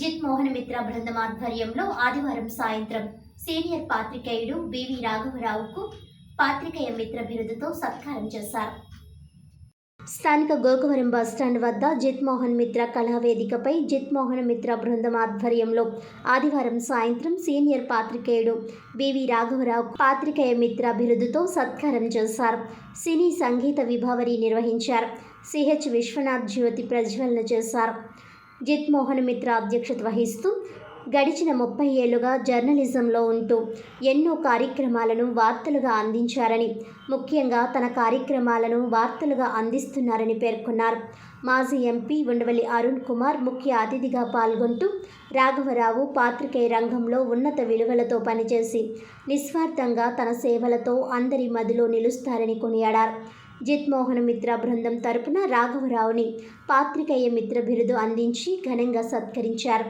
జిత్మోహన్ మిత్ర బృందం ఆధ్వర్యంలో ఆదివారం సాయంత్రం సీనియర్ పాత్రికేయుడు బివి రాఘవరావుకు పాత్రికేయ మిత్ర బిరుదుతో సత్కారం చేశారు. స్థానిక గోకవరం బస్టాండ్ వద్ద జిత్మోహన్ మిత్ర కళావేదికపై జిత్మోహన్ మిత్ర బృందం ఆధ్వర్యంలో ఆదివారం సాయంత్రం సీనియర్ పాత్రికేయుడు బివి రాఘవరావు పాత్రికేయ మిత్ర బిరుదుతో సత్కారం చేశారు. సినీ సంగీత విభావరి నిర్వహించారు. సిహెచ్ విశ్వనాథ్ జ్యోతి ప్రజ్వలన చేశారు. జిత్ మోహన్ మిత్ర అధ్యక్షత వహిస్తూ గడిచిన ముప్పై ఏళ్ళుగా జర్నలిజంలో ఉంటూ ఎన్నో కార్యక్రమాలను వార్తలుగా అందించారని ముఖ్యంగా తన కార్యక్రమాలను వార్తలుగా అందిస్తున్నారని పేర్కొన్నారు. మాజీ ఎంపీ ఉండవల్లి అరుణ్ కుమార్ ముఖ్య అతిథిగా పాల్గొంటూ రాఘవరావు పాత్రికేయ రంగంలో ఉన్నత విలువలతో పనిచేసి నిస్వార్థంగా తన సేవలతో అందరి మదిలో నిలుస్తారని కొనియాడారు. జిత్మోహన మిత్ర బృందం తరపున రాఘవరావుని పాత్రికేయ మిత్ర బిరుదు అందించి ఘనంగా సత్కరించారు.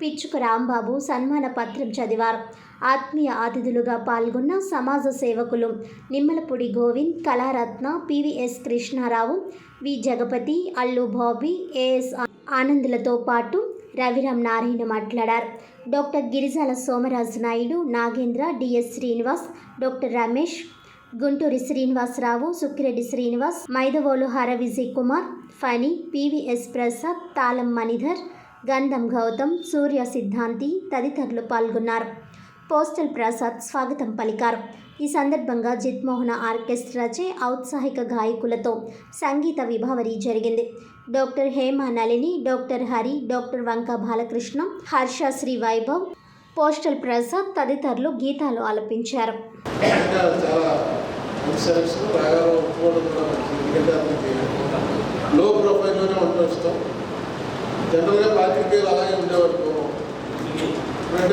పిచ్చుక రాంబాబు సన్మాన పత్రం చదివారు. ఆత్మీయ అతిథులుగా పాల్గొన్న సమాజ సేవకులు Nimmalapudi Govind Kalaratna PVS Krishnarao V Jagapathi Allu Bobby AS ఆనందులతో పాటు రవిరామ్ నారాయణ మాట్లాడారు. Doctor Girijala Somaraju Naidu Nagendra DS Srinivas doctor Ramesh Gunturi Srinivasarao Sukkireddy Srinivas Maidavolu Hara Vijay Kumar Phani PVS Prasad Talam Manidhar Gandham Gautam సూర్య సిద్ధాంతి తదితరులు పాల్గొన్నారు. Postal Prasad స్వాగతం పలికారు. ఈ సందర్భంగా జిత్మోహన ఆర్కెస్ట్రాచే ఔత్సాహిక గాయకులతో సంగీత విభావరి జరిగింది. Doctor Hema Nalini doctor Hari doctor Vanka Balakrishna Harsha Sri Vaibhav postal Prasad తదితరులు గీతాలు ఆలపించారు. లో ప్రొఫైల్లోనే ఉంటాం ఇష్టం జనరల్గా పాత్రికేయులు అలాగే ఉండేవారు పూర్వం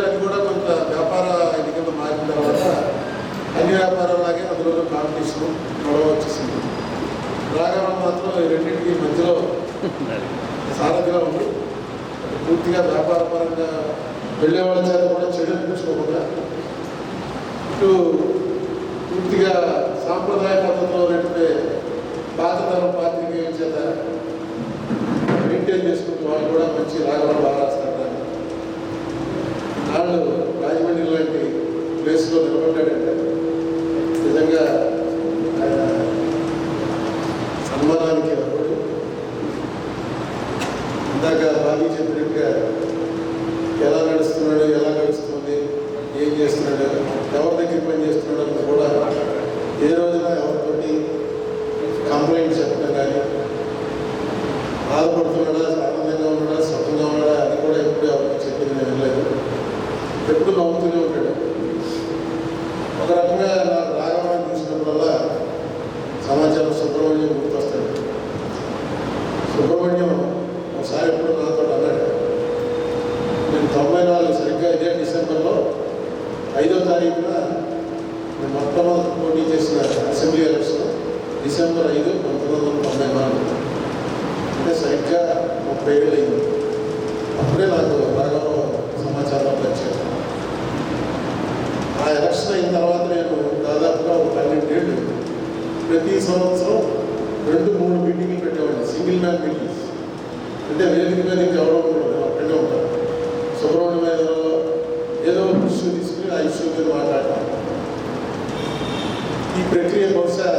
అది కూడా కొంత వ్యాపార ఎన్నికలు మారిన తర్వాత అన్ని వ్యాపారాలాగే అందులో కాంపిటీషన్ గొడవ వచ్చేసింది. రాగారావు మాత్రం ఈ రెండింటికి మధ్యలో సారథిగా ఉంది. పూర్తిగా వ్యాపారపరంగా వెళ్ళే వాళ్ళ చేత కూడా చెడిపించుకోకుండా ఇటు పూర్తిగా సాంప్రదాయ పద్ధతిలో ఉన్నటువంటి పాతతరం పాత్రికేయుల చేత మెయింటైన్ చేసుకుంటూ వాళ్ళు కూడా మంచి రాగవరం బాగాస్తారు వాళ్ళు రాజమండ్రి లాంటి ప్లేస్లో నిలబడ్డాడంటే నిజంగా ఆయన సన్మానానికి బాధపడుతున్నాడా ఆనందంగా ఉన్నాడా సుఖంగా ఉన్నాడా అది కూడా ఎప్పుడు ఎవరికి చెప్పింది నేను వినలేదు. ఎప్పుడు నవ్వుతూనే ఉంటాడు. ఒక రకంగా నాకు రాగమని చూసినప్పుడల్లా సమాచారం సుబ్రహ్మణ్యం గుర్తొస్తాడు. సుబ్రహ్మణ్యం ఒకసారి ఎప్పుడు నాతో అన్నాడు నేను తొంభై నాలుగు సరిగ్గా ఇదే డిసెంబర్లో ఐదో తారీఖున నేను మొట్టమొదటి పోటీ చేసిన అసెంబ్లీ ఎలక్షన్ డిసెంబర్ ఐదు పంతొమ్మిది వందల తొంభై ముప్పై అప్పుడే నాకు రాఘవ సమాచారం వచ్చాను ఆ ఎలక్షన్ అయిన తర్వాత నేను దాదాపుగా ఒక పన్నెండేళ్ళు ప్రతి సంవత్సరం రెండు మూడు మీటింగ్లు పెట్టేవాడిని. Single man meetings. అంటే వేదిక మీద ఇంకా ఎవరో అక్కడే ఉంటారు. సుబ్రహ్మణ్య మీద ఏదో ఒక ఇష్యూ తీసుకుని ఆ ఇష్యూ మీద మాట్లాడతాను ఈ ప్రక్రియ బహుశా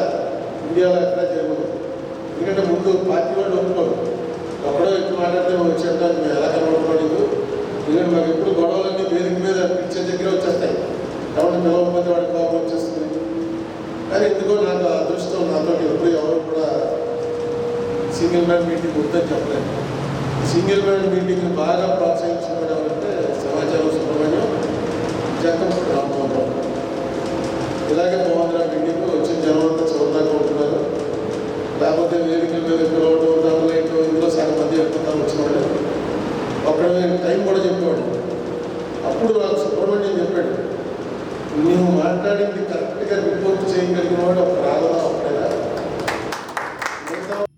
ఇండియాలో ఎక్కడ జరగదు. ఎందుకంటే ముందు పార్టీ వాళ్ళు ఒప్పుకోరు. కానీ ఎందుకో నాకు అదృష్టం నాతో ఎప్పుడు ఎవరు కూడా సింగిల్ మ్యాన్ మీటింగ్ వద్దని చెప్పలేదు. సింగిల్ మ్యాన్ మీటింగ్ బాగా ప్రోత్సహించిన ఎవరంటే సమాచారం సుబ్రహ్మణ్యం జగన్ రామ్మోహన్ రావు ఇలాగే మోహన్ రావు మీటింగ్ వచ్చిన జనం అంతా చదువుతాగా ఉంటున్నారు. లేకపోతే వేదికల మీద పిలవడం దానిలో ఇందులో సగం మంది ఎక్కుతారు వచ్చినవాడు అక్కడ టైం కూడా చెప్పేవాడు. అప్పుడు నాకు సుబ్రహ్మణ్యం చెప్పాడు. నువ్వు మాట్లాడింది కరెక్ట్గా రిపోర్ట్ చేయగలిగిన వాడు ఒక రాఘవ